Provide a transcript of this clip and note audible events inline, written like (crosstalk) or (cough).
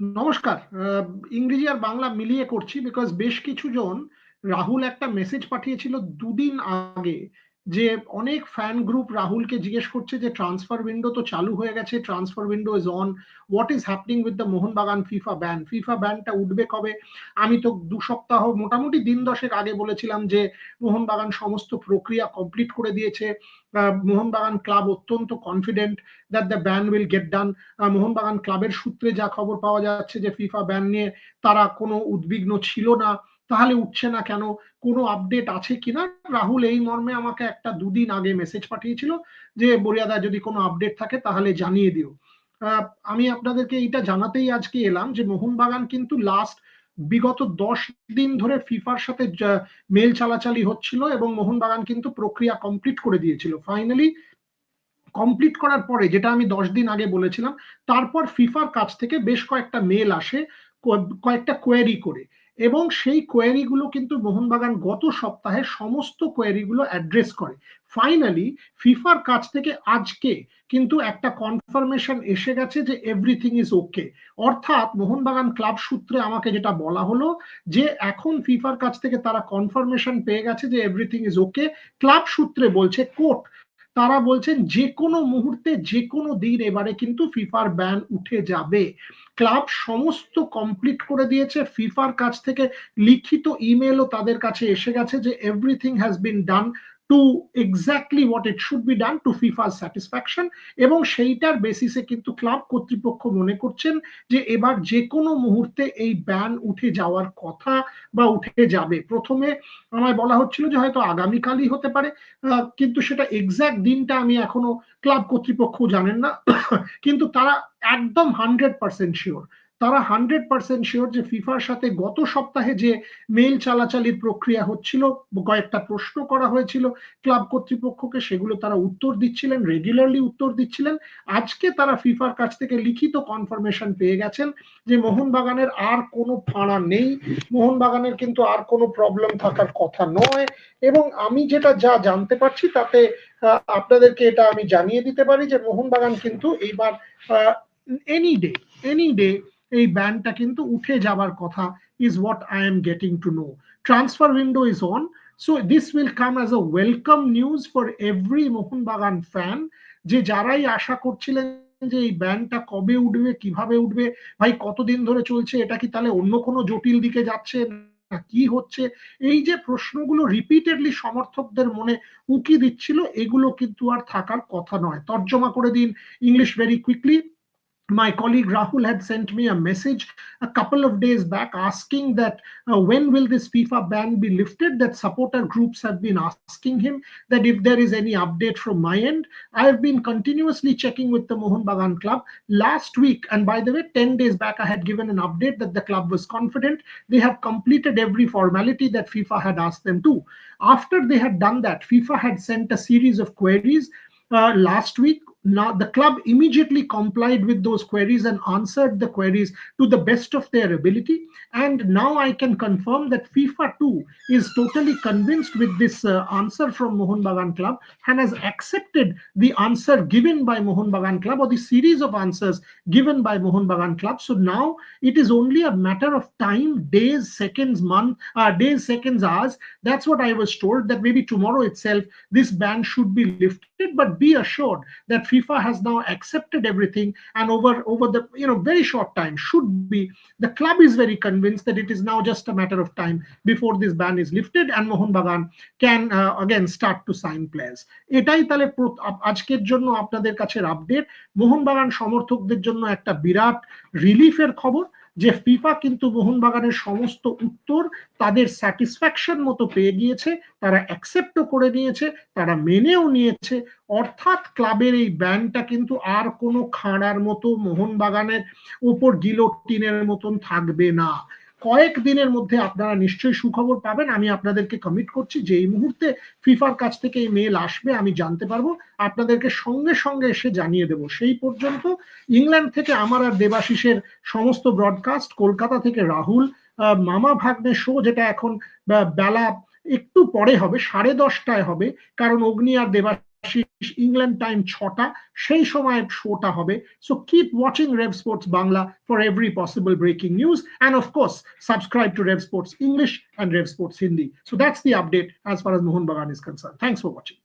নমস্কার ইংরেজি আর বাংলা মিলিয়ে করছি বিকজ বেশ কিছু জন রাহুল একটা মেসেজ পাঠিয়েছিল দুদিন আগে। যে অনেক ফ্যান গ্রুপ রাহুলকে জিজ্ঞেস করছে যে ট্রান্সফার উইন্ডো তো চালু হয়ে গেছে transfer window is on what is happening with the Mohun Bagan FIFA ban FIFA ব্যানটা উঠবে কবে? আমি তো দু সপ্তাহ, মোটামুটি দিন দশেক আগে বলেছিলাম যে মোহনবাগান সমস্ত প্রক্রিয়া কমপ্লিট করে দিয়েছে। মোহনবাগান ক্লাব অত্যন্ত confident that the ban will get done Mohun Bagan ক্লাবের সূত্রে যা খবর পাওয়া যাচ্ছে যে ফিফা ব্যান নিয়ে তারা কোনো উদ্বিগ্ন ছিল না। তাহলে উঠছে না কেন? কোনো আপডেট আছে কিনা? রাহুল এই মর্মে আমাকে একটা দুদিন আগে মেসেজ পাঠিয়েছিল যে বরিয়াদা যদি কোনো আপডেট থাকে তাহলে জানিয়ে দিও। আমি আপনাদেরকে এটা জানাতেই আজকে এলাম যে, মোহনবাগান কিন্তু লাস্ট বিগত দশ দিন ধরে ফিফার সাথে মেল চালাচালি হচ্ছিল এবং মোহনবাগান কিন্তু প্রক্রিয়া কমপ্লিট করে দিয়েছিল। ফাইনালি কমপ্লিট করার পরে, যেটা আমি দশ দিন আগে বলেছিলাম, তারপর ফিফার কাছ থেকে বেশ কয়েকটা মেল আসে কয়েকটা কোয়েরি করে। এবং সেই কোয়েরিগুলো কিন্তু মোহনবাগান গত সপ্তাহে সমস্ত কোয়েরিগুলো অ্যাড্রেস করে। ফাইনালি ফিফার কাছ থেকে আজকে কিন্তু একটা কনফার্মেশন এসে গেছে যে এভরিথিং ইজ ওকে অর্থাৎ মোহনবাগান ক্লাব সূত্রে আমাকে যেটা বলা হলো যে এখন ফিফার কাছ থেকে তারা কনফার্মেশন পেয়ে গেছে যে এভরিথিং ইজ ওকে ক্লাব সূত্রে বলছে কোর্ট তারা বলছেন যে কোনো মুহূর্তে যে কোনো দিন এবারে কিন্তু ফিফার ব্যান উঠে যাবে। ক্লাব সমস্ত কমপ্লিট করে দিয়েছে। ফিফার কাছ থেকে লিখিত ইমেলও তাদের কাছে এসে গেছে যে, everything has been done. To exactly what it should be done to ফিফার স্যাটিসফ্যাকশন এবং সেইটার বেসিসে কিন্তু ক্লাব কর্তৃপক্ষ মনে করছেন যে এবার যে কোনো মুহূর্তে এই ব্যান উঠে যাওয়ার কথা বা উঠে যাবে। প্রথমে আমায় বলা হচ্ছিল যে হয়তো আগামীকালই হতে পারে কিন্তু সেটা এক্স্যাক্ট দিনটা আমি এখনও ক্লাব কর্তৃপক্ষ জানেন না। (coughs) কিন্তু তারা একদম হান্ড্রেড পার্সেন্ট শিওর তারা হান্ড্রেড পার্সেন্ট শিওর যে ফিফার সাথে গত সপ্তাহে যে মেল চালাচালির প্রক্রিয়া হচ্ছিল, কয়েকটা প্রশ্ন করা হয়েছিল ক্লাব কর্তৃপক্ষকে, সেগুলো তারা উত্তর দিচ্ছিলেন রেগুলারলি উত্তর দিচ্ছিলেন। আজকে তারা ফিফার কাছ থেকে লিখিত কনফার্মেশন পেয়ে গেছেন যে মোহনবাগানের আর কোনো ফাঁড়া নেই। মোহনবাগানের কিন্তু আর কোনো প্রবলেম থাকার কথা নয়। এবং আমি যেটা যা জানতে পারছি, তাতে আপনাদেরকে এটা আমি জানিয়ে দিতে পারি যে মোহনবাগান কিন্তু এইবার এনি ডে এনি ডে এই ব্যান্ডটা কিন্তু উঠে যাবার কথা is what I am getting to know transfer window is on so this will come as a welcome news for every Mohun Bagan fan যে যারাই আশা করছিলেন যে এই ব্যানটা কবে উঠবে, কীভাবে উঠবে, ভাই কতদিন ধরে চলছে, এটা কি তাহলে অন্য কোনো জটিল দিকে যাচ্ছে কি হচ্ছে? এই যে প্রশ্নগুলো রিপিটেডলি সমর্থকদের মনে উঁকি দিচ্ছিল, এগুলো কিন্তু আর থাকার কথা নয়। তর্জমা করে দিন English very quickly my colleague Rahul had sent me a message a couple of days back asking that uh, when will this FIFA ban be lifted? That supporter groups have been asking him that if there is any update from my end. I have been continuously checking with the Mohun Bagan club. Last week and by the way 10 days back I had given an update that the club was confident. They have completed every formality that FIFA had asked them to. After they had done that FIFA had sent a series of queries uh, last week now the club immediately complied with those queries and answered the queries to the best of their ability. And now i can confirm that fifa too is totally convinced with this uh, answer from mohun bagan club and has accepted the answer given by mohun bagan club or the series of answers given by mohun bagan club. So now it is only a matter of time days seconds month uh, days seconds hours. That's what i was told that maybe tomorrow itself this ban should be lifted. But be assured that FIFA has now accepted everything, and over over the you know very short time should be the club is very convinced that it is now just a matter of time before this ban is lifted and Mohun Bagan can uh, again start to sign players. এটাই তাহলে আজকের জন্য আপনাদের কাছে update Mohun Bagan সমর্থকদের জন্য একটা বিরাট রিলিফের খবর যে ফিফা কিন্তু মোহনবাগানের সমস্ত উত্তর তাদের স্যাটিসফ্যাকশন মতো পেয়ে গিয়েছে, তারা অ্যাকসেপ্টও করে নিয়েছে, তারা মেনেও নিয়েছে। অর্থাৎ ক্লাবের এই ব্যানটা কিন্তু আর কোনো খাঁড়ার মতো মোহনবাগানের উপর গিলোটিনের মতন থাকবে না। কয়েক দিনের মধ্যে আপনারা নিশ্চয়ই সুখবর পাবেন। আমি আপনাদেরকে কমিট করছি যে এই মুহূর্তে ফিফার কাছ থেকে এই মেল আসবে, আমি জানতে পারব। আপনাদেরকে সঙ্গে সঙ্গে এসে জানিয়ে দেব। সেই পর্যন্ত ইংল্যান্ড থেকে আমার আর দেবাশিসের সমস্ত ব্রডকাস্ট কলকাতা থেকে রাহুল মামা ভাগ্নে শো যেটা এখন বেলা একটু পরে হবে, সাড়ে দশটায় হবে, কারণ অগ্নি আর দেবাশিস দেবাশিস ইংল্যান্ড টাইম ছটা সেই সময় শোটা হবে so keep watching Rev Sports Bangla for every possible breaking news and of course subscribe to Rev Sports English and Rev Sports Hindi so that's the update as far as Mohun Bagan is concerned. Thanks for watching.